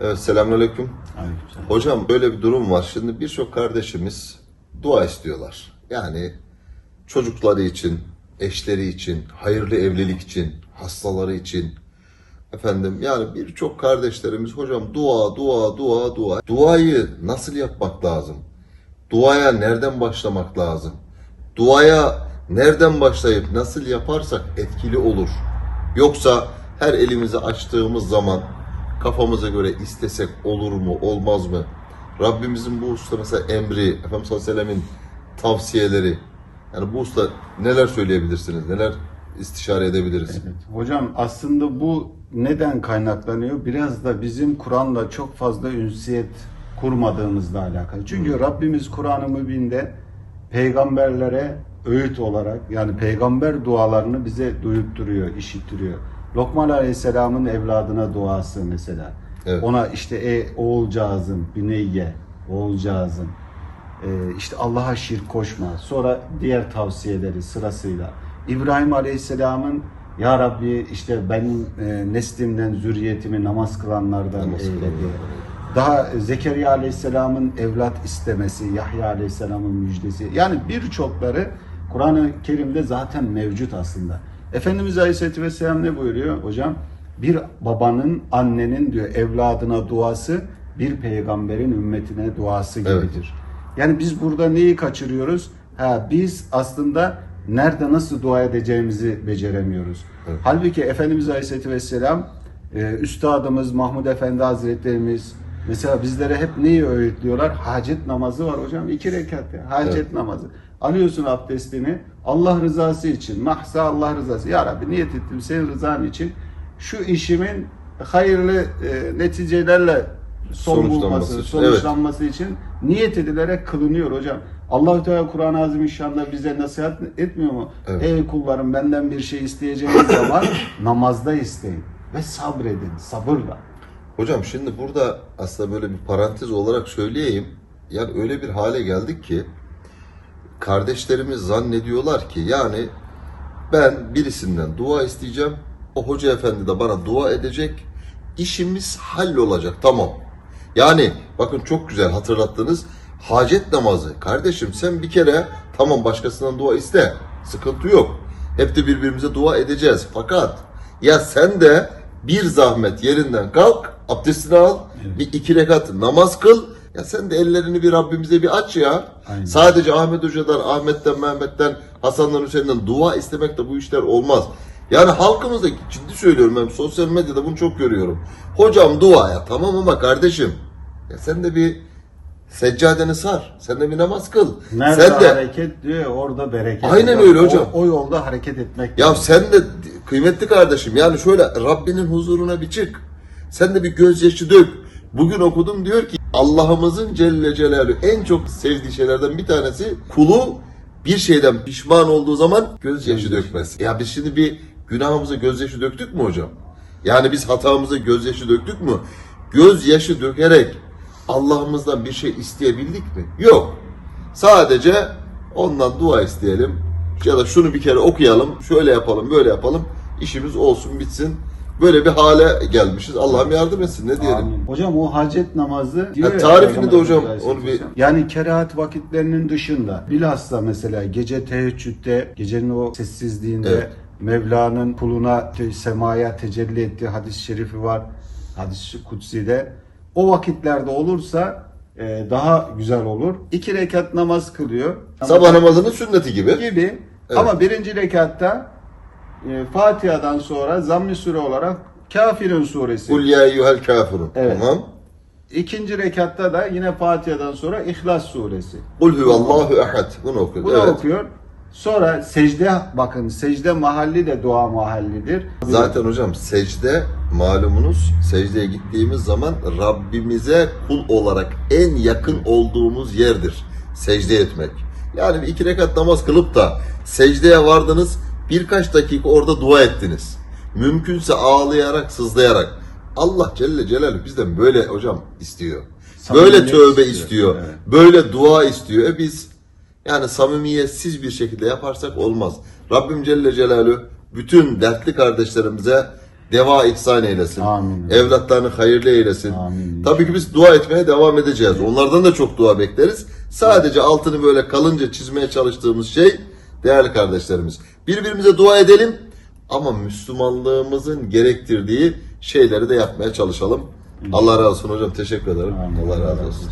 Evet, selamünaleyküm. Aleykümselam. Hocam böyle bir durum var. Şimdi birçok kardeşimiz dua istiyorlar. Yani çocukları için, eşleri için, hayırlı evlilik için, hastaları için. Efendim yani birçok kardeşlerimiz hocam dua, dua, dua, dua. Duayı nasıl yapmak lazım? Duaya nereden başlamak lazım? Duaya nereden başlayıp nasıl yaparsak etkili olur? Yoksa her elimizi açtığımız zaman kafamıza göre istesek olur mu, olmaz mı? Rabbimizin bu usta mesela emri, Efendimiz sallallahu aleyhi ve sellemin tavsiyeleri. Yani bu usta neler söyleyebilirsiniz, neler istişare edebiliriz? Evet. Hocam aslında bu neden kaynaklanıyor? Biraz da bizim Kur'an'la çok fazla ünsiyet kurmadığımızla alakalı. Çünkü Rabbimiz Kur'an-ı Mübin'de peygamberlere öğüt olarak yani peygamber dualarını bize duyutturuyor, işittiriyor. Lokman Aleyhisselam'ın evladına duası mesela. Evet. Ona işte ey oğulcağızım, büneyye, oğulcağızım. Ee, işte Allah'a şirk koşma. Sonra diğer tavsiyeleri sırasıyla. İbrahim Aleyhisselam'ın Ya Rabbi işte benim e, neslimden zürriyetimi namaz kılanlardan Namaz eyle diye. Daha Zekeriya Aleyhisselam'ın evlat istemesi, Yahya Aleyhisselam'ın müjdesi. Yani birçokları Kur'an-ı Kerim'de zaten mevcut aslında. Efendimiz Aleyhisselatü Vesselam ne buyuruyor hocam? Bir babanın, annenin diyor evladına duası bir peygamberin ümmetine duası Evet. gibidir. Yani biz burada neyi kaçırıyoruz? Ha biz aslında nerede nasıl dua edeceğimizi beceremiyoruz. Evet. Halbuki Efendimiz Aleyhisselatü Vesselam e, Üstadımız Mahmud Efendi Hazretlerimiz mesela bizlere hep neyi öğütlüyorlar? Hacet namazı var hocam. iki rekat ya. Hacet Evet. namazı. Alıyorsun abdestini Allah rızası için. Mahsa Allah rızası. Ya Rabbi niyet ettim senin rızan için. Şu işimin hayırlı e, neticelerle son Sonuçlanması bulması, için. sonuçlanması için niyet edilerek kılınıyor hocam. Allahu Teala Kur'an-ı Azimüşşan'da bize nasihat etmiyor mu? Evet. Ey kullarım benden bir şey isteyeceğiniz zaman namazda isteyin ve sabredin sabırla. Hocam şimdi burada aslında böyle bir parantez olarak söyleyeyim. Yani öyle bir hale geldik ki kardeşlerimiz zannediyorlar ki yani ben birisinden dua isteyeceğim. O hoca efendi de bana dua edecek. İşimiz hallolacak tamam. Yani bakın çok güzel hatırlattınız. Hacet namazı. Kardeşim sen bir kere tamam başkasından dua iste. Sıkıntı yok. Hep de birbirimize dua edeceğiz. Fakat ya sen de bir zahmet yerinden kalk, abdestini al, bir iki rekat namaz kıl. Ya sen de ellerini bir Rabbimize bir aç ya. Aynen. Sadece Ahmet Hoca'dan, Ahmet'ten, Mehmet'ten, Hasan'dan, Hüseyin'den dua istemek de bu işler olmaz. Yani halkımızda ciddi söylüyorum ben sosyal medyada bunu çok görüyorum. Hocam dua ya tamam ama kardeşim ya sen de bir seccadeni sar. Sen de bir namaz kıl. Nerede sen de hareket diyor orada bereket. Aynen öyle o- hocam. O, yolda hareket etmek. ya sen de kıymetli kardeşim yani şöyle Rabbinin huzuruna bir çık. Sen de bir gözyaşı dök. Bugün okudum diyor ki Allah'ımızın Celle Celaluhu en çok sevdiği şeylerden bir tanesi kulu bir şeyden pişman olduğu zaman gözyaşı dökmez. Ya biz şimdi bir günahımıza gözyaşı döktük mü hocam? Yani biz hatamıza gözyaşı döktük mü? Gözyaşı dökerek Allah'ımızdan bir şey isteyebildik mi? Yok. Sadece ondan dua isteyelim. Ya da şunu bir kere okuyalım, şöyle yapalım, böyle yapalım. İşimiz olsun, bitsin. Böyle bir hale gelmişiz. Allah'ım yardım etsin. Ne diyelim? Amin. Hocam o hacet namazı diyor ya tarifini de Peygamber hocam, onu bir- yani kerahat vakitlerinin dışında bilhassa mesela gece teheccüde gecenin o sessizliğinde Evet. Mevla'nın kuluna semaya tecelli ettiği hadis-i şerifi var. Hadis-i kutsi'de. O vakitlerde olursa e, daha güzel olur. İki rekat namaz kılıyor. Sabah namazının sünneti gibi. gibi. Evet. Ama birinci rekatta e, Fatiha'dan sonra zamm-ı sure olarak Kafirun suresi. Kul ya eyyuhel kafirun. Evet. Tamam. İkinci rekatta da yine Fatiha'dan sonra İhlas suresi. Kul huvallahu ehad. Bunu okuyor. Bunu evet. okuyor. Sonra secde bakın secde mahalli de dua mahallidir. Zaten hocam secde malumunuz secdeye gittiğimiz zaman Rabbimize kul olarak en yakın olduğumuz yerdir. Secde etmek. Yani bir iki rekat namaz kılıp da secdeye vardınız birkaç dakika orada dua ettiniz. Mümkünse ağlayarak sızlayarak. Allah Celle Celaluhu bizden böyle hocam istiyor. Böyle Samimiyet tövbe istiyor, istiyor. evet. Böyle dua istiyor. E biz yani samimiyetsiz bir şekilde yaparsak olmaz. Rabbim Celle Celaluhu bütün dertli kardeşlerimize deva ihsan eylesin. Amin. Evlatlarını hayırlı eylesin. Amin. Tabii ki biz dua etmeye devam edeceğiz. Onlardan da çok dua bekleriz. Sadece altını böyle kalınca çizmeye çalıştığımız şey değerli kardeşlerimiz. Birbirimize dua edelim ama Müslümanlığımızın gerektirdiği şeyleri de yapmaya çalışalım. Allah razı olsun hocam. Teşekkür ederim. Amin. Allah razı olsun.